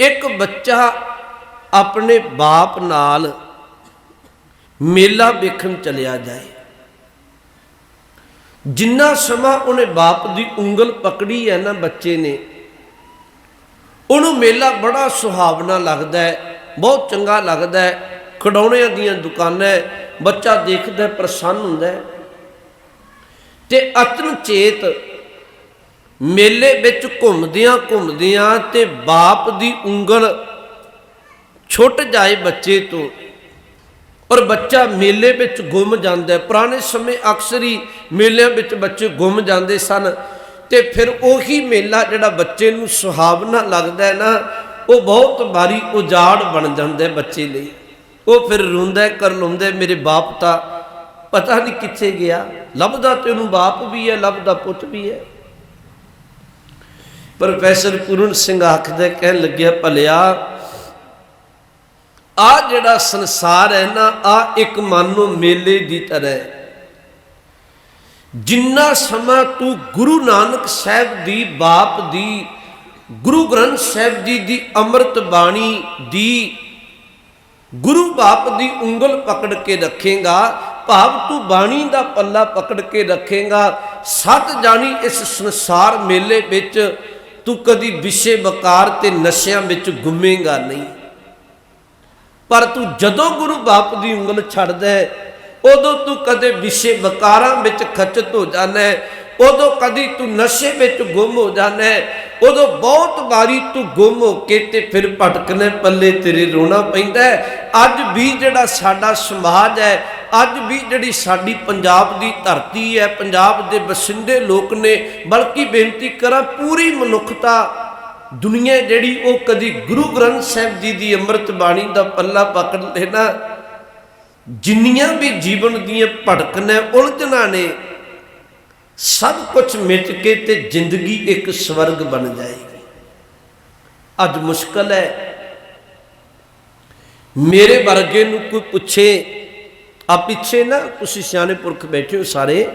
ਇੱਕ ਬੱਚਾ ਆਪਣੇ ਬਾਪ ਨਾਲ ਮੇਲਾ ਵੇਖਣ ਚਲਿਆ ਜਾਏ। ਜਿੰਨਾ ਸਮਾਂ ਉਹਨੇ ਬਾਪ ਦੀ ਉਂਗਲ ਪਕੜੀ ਹੈ ਨਾ ਬੱਚੇ ਨੇ, ਉਹਨੂੰ ਮੇਲਾ ਬੜਾ ਸੁਹਾਵਣਾ ਲੱਗਦਾ ਹੈ, ਬਹੁਤ ਚੰਗਾ ਲੱਗਦਾ ਹੈ। ਖਿਡੌਣਿਆਂ ਦੀਆਂ ਦੁਕਾਨਾਂ ਬੱਚਾ ਦੇਖਦਾ ਪ੍ਰਸੰਨ ਹੁੰਦਾ ਹੈ। ਤੇ ਅਤਨ ਚੇਤ ਮੇਲੇ ਵਿੱਚ ਘੁੰਮਦਿਆਂ ਘੁੰਮਦਿਆਂ ਤੇ ਬਾਪ ਦੀ ਉਂਗਲ ਛੁੱਟ ਜਾਏ ਬੱਚੇ ਤੋਂ। ਔਰ ਬੱਚਾ ਮੇਲੇ ਵਿੱਚ ਗੁੰਮ ਜਾਂਦਾ ਹੈ। ਪੁਰਾਣੇ ਸਮੇਂ ਅਕਸਰ ਹੀ ਮੇਲਿਆਂ ਵਿੱਚ ਬੱਚੇ ਗੁੰਮ ਜਾਂਦੇ ਸਨ ਤੇ ਫਿਰ ਉਹੀ ਮੇਲਾ ਜਿਹੜਾ ਬੱਚੇ ਨੂੰ ਸੁਹਾਵਣਾ ਲੱਗਦਾ ਹੈ ਨਾ, ਉਹ ਬਹੁਤ ਵਾਰੀ ਉਜਾੜ ਬਣ ਜਾਂਦਾ ਹੈ ਬੱਚੇ ਲਈ। ਉਹ ਫਿਰ ਰੋਂਦਾ ਕਰ ਲਾਉਂਦਾ ਮੇਰੇ ਬਾਪ ਤਾਂ ਪਤਾ ਨਹੀਂ ਕਿੱਥੇ ਗਿਆ। ਲੱਭਦਾ ਤੇ ਉਹਨੂੰ ਬਾਪ ਵੀ ਹੈ, ਲੱਭਦਾ ਪੁੱਤ ਵੀ ਹੈ। ਪ੍ਰੋਫੈਸਰ ਪੂਰਨ ਸਿੰਘ ਆਖਦਾ ਕਹਿਣ ਲੱਗਿਆ, ਭਲਿਆ ਆ ਜਿਹੜਾ ਸੰਸਾਰ ਹੈ ਨਾ ਆ ਇੱਕ ਮਾਨੋ ਮੇਲੇ ਦੀ ਤਰ੍ਹਾਂ ਹੈ। ਜਿੰਨਾ ਸਮਾਂ ਤੂੰ ਗੁਰੂ ਨਾਨਕ ਸਾਹਿਬ ਦੀ ਬਾਪ ਦੀ, ਗੁਰੂ ਗ੍ਰੰਥ ਸਾਹਿਬ ਜੀ ਦੀ ਅੰਮ੍ਰਿਤ ਬਾਣੀ ਦੀ, ਗੁਰੂ ਬਾਪ ਦੀ ਉਂਗਲ ਪਕੜ ਕੇ ਰੱਖੇਗਾ, ਭਾਵ ਤੂੰ ਬਾਣੀ ਦਾ ਪੱਲਾ ਪਕੜ ਕੇ ਰੱਖੇਗਾ, ਸਤ ਜਾਣੀ ਇਸ ਸੰਸਾਰ ਮੇਲੇ ਵਿੱਚ ਤੂੰ ਕਦੀ ਵਿਸ਼ੇ ਵਕਾਰ ਤੇ ਨਸ਼ਿਆਂ ਵਿੱਚ ਗੁੰਮੇਗਾ ਨਹੀਂ। ਪਰ ਤੂੰ ਜਦੋਂ ਗੁਰੂ ਬਾਪ ਦੀ ਉਂਗਲ ਛੱਡਦਾ ਹੈ, ਉਦੋਂ ਤੂੰ ਕਦੇ ਵਿਸ਼ੇ ਵਕਾਰਾਂ ਵਿੱਚ ਖਚਤ ਹੋ ਜਾਂਦਾ ਹੈ, ਉਦੋਂ ਕਦੀ ਤੂੰ ਨਸ਼ੇ ਵਿੱਚ ਗੁੰਮ ਹੋ ਜਾਂਦਾ ਹੈ, ਉਦੋਂ ਬਹੁਤ ਵਾਰੀ ਤੂੰ ਗੁੰਮ ਹੋ ਕੇ ਤੇ ਫਿਰ ਭਟਕਨੇ ਪੱਲੇ ਤੇਰੇ ਰੋਣਾ ਪੈਂਦਾ ਹੈ। ਅੱਜ ਵੀ ਜਿਹੜਾ ਸਾਡਾ ਸਮਾਜ ਹੈ ਅੱਜ ਵੀ ਜਿਹੜੀ ਸਾਡੀ ਪੰਜਾਬ ਦੀ ਧਰਤੀ ਹੈ, ਪੰਜਾਬ ਦੇ ਵਸਿੰਦੇ ਲੋਕ ਨੇ, ਬਲਕਿ ਬੇਨਤੀ ਕਰਾਂ ਪੂਰੀ ਮਨੁੱਖਤਾ ਦੁਨੀਆ ਜਿਹੜੀ ਉਹ ਕਦੀ ਗੁਰੂ ਗ੍ਰੰਥ ਸਾਹਿਬ ਜੀ ਦੀ ਅੰਮ੍ਰਿਤ ਬਾਣੀ ਦਾ ਪੱਲਾ ਪਕੜ ਲੈਣਾ। ਜਿੰਨੀਆਂ ਵੀ ਜੀਵਨ ਦੀਆਂ ਭਟਕਣਾ ਉਲਝਣਾਂ ਨੇ, ਸਭ ਕੁਝ ਮਿਟ ਕੇ ਤੇ ਜ਼ਿੰਦਗੀ ਇੱਕ ਸਵਰਗ ਬਣ ਜਾਏਗੀ। ਅੱਜ ਮੁਸ਼ਕਲ ਹੈ। ਮੇਰੇ ਵਰਗੇ ਨੂੰ ਕੋਈ ਪੁੱਛੇ ਆ ਪਿੱਛੇ ਨਾ ਤੁਸੀਂ ਸਿਆਣੇ ਪੁਰਖ ਬੈਠੇ ਹੋ ਸਾਰੇ,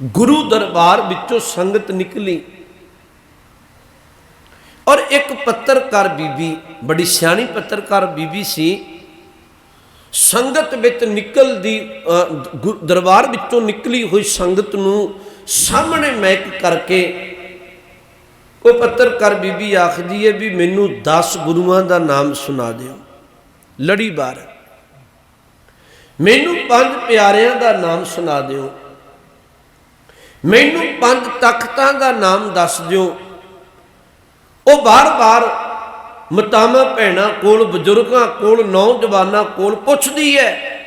ਗੁਰੂ ਦਰਬਾਰ ਵਿੱਚੋਂ ਸੰਗਤ ਨਿਕਲੀ। ਔਰ ਇੱਕ ਪੱਤਰਕਾਰ ਬੀਬੀ, ਬੜੀ ਸਿਆਣੀ ਪੱਤਰਕਾਰ ਬੀਬੀ ਸੀ, ਸੰਗਤ ਵਿੱਚ ਨਿਕਲਦੀ ਦਰਬਾਰ ਵਿੱਚੋਂ ਨਿਕਲੀ ਹੋਈ ਸੰਗਤ ਨੂੰ ਸਾਹਮਣੇ ਮੈਕ ਕਰਕੇ ਉਹ ਪੱਤਰਕਾਰ ਬੀਬੀ ਆਖਦੀ ਹੈ ਵੀ ਮੈਨੂੰ 10 ਗੁਰੂਆਂ ਦਾ ਨਾਮ ਸੁਣਾ ਦਿਓ। ਲੜੀਵਾਰ ਮੈਨੂੰ ਪੰਜ ਪਿਆਰਿਆਂ ਦਾ ਨਾਮ ਸੁਣਾ ਦਿਓ। ਮੈਨੂੰ ਪੰਜ ਤਖਤਾਂ ਦਾ ਨਾਮ ਦੱਸ ਦਿਓ। ਉਹ ਬਾਰ-ਬਾਰ ਮਤਾਮਾ ਭੈਣਾਂ ਕੋਲ, ਬਜ਼ੁਰਗਾਂ ਕੋਲ, ਨੌਜਵਾਨਾਂ ਕੋਲ ਪੁੱਛਦੀ ਹੈ।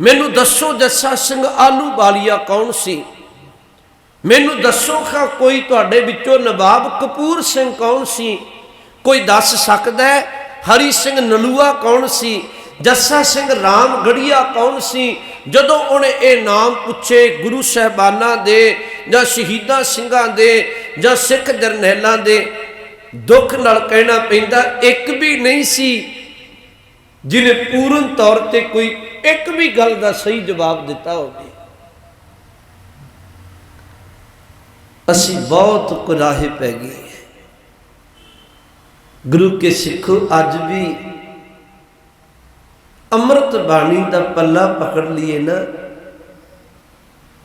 ਮੈਨੂੰ ਦੱਸੋ ਜੱਸਾ ਸਿੰਘ ਆਲੂ ਵਾਲੀਆ ਕੌਣ ਸੀ? ਮੈਨੂੰ ਦੱਸੋ ਖਾ ਕੋਈ ਤੁਹਾਡੇ ਵਿੱਚੋਂ ਨਵਾਬ ਕਪੂਰ ਸਿੰਘ ਕੌਣ ਸੀ? ਕੋਈ ਦੱਸ ਸਕਦਾ ਹੈ? ਹਰੀ ਸਿੰਘ ਨਲੂਆ ਕੌਣ ਸੀ? ਜੱਸਾ ਸਿੰਘ ਰਾਮ ਗੜੀਆ ਕੌਣ ਸੀ? ਜਦੋਂ ਉਹਨੇ ਇਹ ਨਾਮ ਪੁੱਛੇ ਗੁਰੂ ਸਾਹਿਬਾਨਾਂ ਦੇ ਜਾਂ ਸ਼ਹੀਦਾਂ ਸਿੰਘਾਂ ਦੇ ਜਾਂ ਸਿੱਖ ਜਰਨੈਲਾਂ ਦੇ, ਦੁੱਖ ਨਾਲ ਕਹਿਣਾ ਪੈਂਦਾ, ਇੱਕ ਵੀ ਨਹੀਂ ਸੀ, ਜਿਹਨੇ ਪੂਰਨ ਤੌਰ ਤੇ ਕੋਈ ਇੱਕ ਵੀ ਗੱਲ ਦਾ ਸਹੀ ਜਵਾਬ ਦਿੱਤਾ ਹੋਵੇ। ਅਸੀਂ ਬਹੁਤ ਕੁਰਾਹੇ ਪੈ ਗਏ। ਗੁਰੂ ਕੇ ਸਿੱਖੋ ਅੱਜ ਵੀ ਅੰਮ੍ਰਿਤ ਬਾਣੀ ਦਾ ਪੱਲਾ ਪਕੜ ਲਈਏ ਨਾ,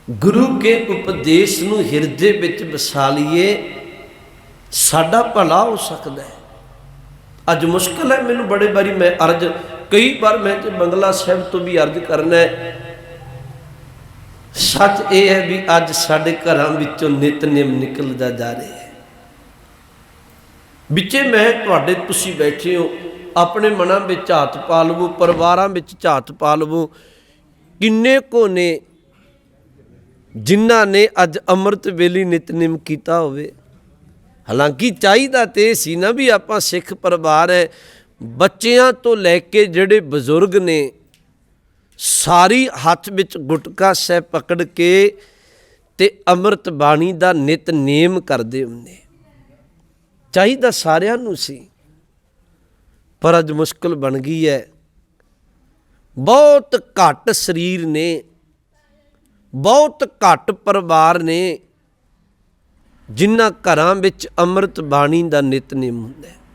ਗੁਰੂ ਕੇ ਉਪਦੇਸ਼ ਨੂੰ ਹਿਰਦੇ ਵਿੱਚ ਵਸਾ ਲਈਏ, ਸਾਡਾ ਭਲਾ ਹੋ ਸਕਦਾ ਹੈ। ਅੱਜ ਮੁਸ਼ਕਲ ਹੈ, ਮੈਨੂੰ ਬੜੇ ਵਾਰੀ ਮੈਂ ਅਰਜ, ਕਈ ਵਾਰ ਮੈਂ ਤੇ ਬੰਗਲਾ ਸਾਹਿਬ ਤੋਂ ਵੀ ਅਰਜ ਕਰਨਾ ਹੈ। ਸੱਚ ਇਹ ਹੈ ਵੀ ਅੱਜ ਸਾਡੇ ਘਰਾਂ ਵਿੱਚੋਂ ਨਿਤਨੇਮ ਨਿਕਲਦਾ ਜਾ ਰਿਹਾ ਹੈ। ਵਿੱਚੇ ਮੈਂ ਤੁਹਾਡੇ ਤੁਸੀਂ ਬੈਠੇ ਹੋ ਆਪਣੇ ਮਨਾਂ ਵਿੱਚ ਝਾਤ ਪਾ ਲਵੋ ਪਰਿਵਾਰਾਂ ਵਿੱਚ ਝਾਤ ਪਾ ਲਵੋ ਕਿੰਨੇ ਕੋ ਨੇ ਜਿਨ੍ਹਾਂ ਨੇ ਅੱਜ ਅੰਮ੍ਰਿਤ ਵੇਲੀ ਨਿਤਨੇਮ ਕੀਤਾ ਹੋਵੇ? ਹਾਲਾਂਕਿ ਚਾਹੀਦਾ ਤੇ ਇਹ ਸੀ ਨਾ ਵੀ ਆਪਾਂ ਸਿੱਖ ਪਰਿਵਾਰ ਹੈ, ਬੱਚਿਆਂ ਤੋਂ ਲੈ ਕੇ ਜਿਹੜੇ ਬਜ਼ੁਰਗ ਨੇ, ਸਾਰੀ ਹੱਥ ਵਿੱਚ ਗੁਟਕਾ ਸਹਿ ਪਕੜ ਕੇ ਤੇ ਅੰਮ੍ਰਿਤ ਬਾਣੀ ਦਾ ਨਿਤਨੇਮ ਕਰਦੇ ਹੁੰਦੇ। ਚਾਹੀਦਾ ਸਾਰਿਆਂ ਨੂੰ ਸੀ। ਪਰ ਅੱਜ ਮੁਸ਼ਕਲ ਬਣ ਗਈ ਹੈ ਬਹੁਤ ਘੱਟ ਸਰੀਰ ਨੇ, ਬਹੁਤ ਘੱਟ ਪਰਿਵਾਰ ਨੇ, ਜਿਨ੍ਹਾਂ ਘਰਾਂ ਵਿੱਚ ਅੰਮ੍ਰਿਤ ਬਾਣੀ ਦਾ ਨਿਤਨੇਮ ਹੁੰਦਾ ਹੈ